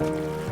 you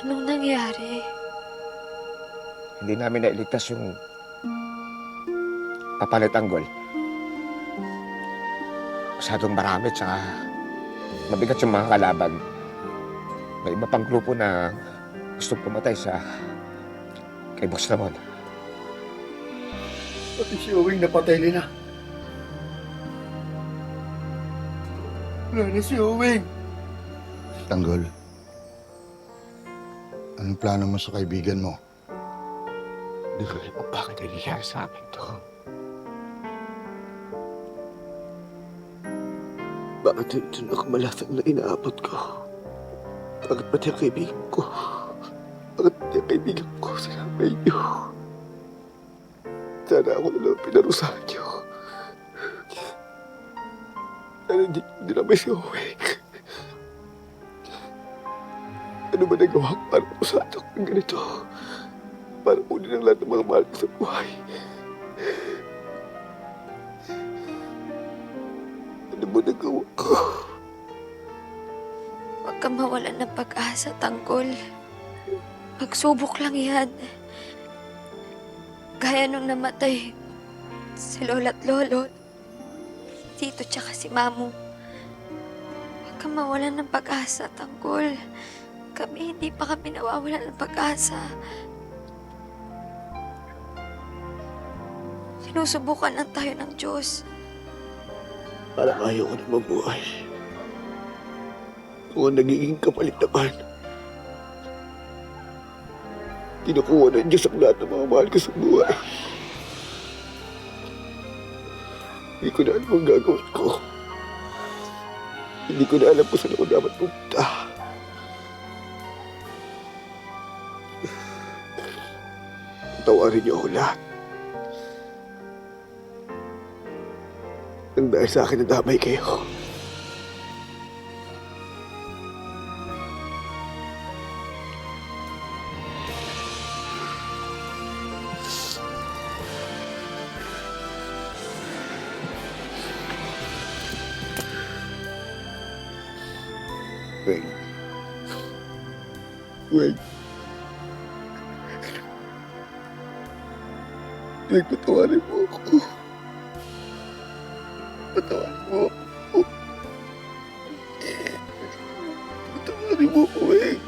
Anong nangyari? Hindi namin nailigtas yung papalit anggol. Masyadong marami tsaka mabigat yung mga kalaban. May iba pang grupo na gustong pumatay sa kay Boss Ramon. Pati si Owing napatay nila. Wala na si Owing. Tanggol. Anong plano mo sa kaibigan mo? Hindi ko alam kung bakit nangyayari sa akin to. Bakit ito na kamalasang na inaabot ko? Bakit pati ang kaibigan ko? Bakit pati ang kaibigan ko sinabay niyo? Sana ako na lang pinarusahan niyo. Sana hindi hindi na may si Owen. Ano ba nagawa ko para pusahan ako ng ganito? Para kunin ang lahat ng mga mahal ko sa buhay. Ano ba nagawa ko? Huwag kang mawalan ng pag-asa, Tanggol. Pagsubok lang yan. Gaya nung namatay si Lola at Lolo, Tito tsaka si Mamu. Huwag kang mawalan ng pag-asa, Tanggol. Kami, hindi pa kami nawawalan ng pag-asa. Sinusubukan lang tayo ng Diyos. Parang ayaw ko na mabuhay. Kung nagiging kapalit naman. Kinukuha ng Diyos ang lahat ng mga mahal ko sa buhay. Hindi ko na alam ang gagawin ko. Hindi ko na alam kung saan ako dapat pumunta. Tawarin niyo ako lahat. Nang dahil sa akin nadamay kayo. Wait. Wait. Nay, patawarin mo ako. Patawarin mo ako. Patawarin mo ako, eh.